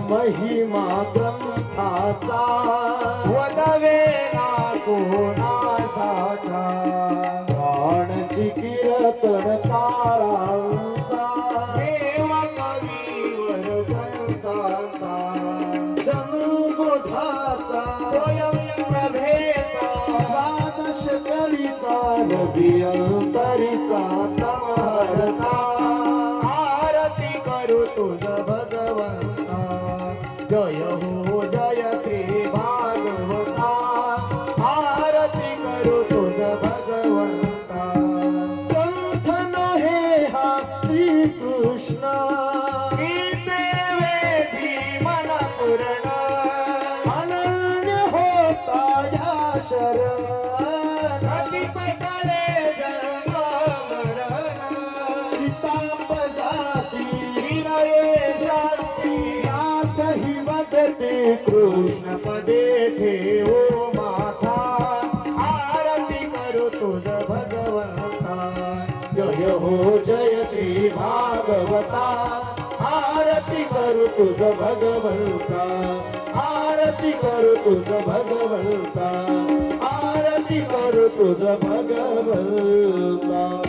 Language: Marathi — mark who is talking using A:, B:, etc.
A: महिमा ग्रंथाचा वदवे ना कोणाचा प्राणची कीर्तन तारांचा देव कवीवर संतांचा जनुबोधाचा स्वयंप्रभेचा द्वादश कळीचा रवी अंतरीचा तमहरता आरती करू तुझ भगवंता. जय हो जय श्री भागवता आरती करू तुझ भगवंता. कंठन हे हा श्रीकृष्ण. गीते वेदी मन पूर्ण अनन्य होता या शरण. नाथ कृष्ण पदे ठेवो माता. आरती करू तुझ भगवंता. जय हो जय श्री भागवता. आरती करू तुझ भगवंता. आरती करू तुझ भगवंता. आरती करू तुझ भगवंता.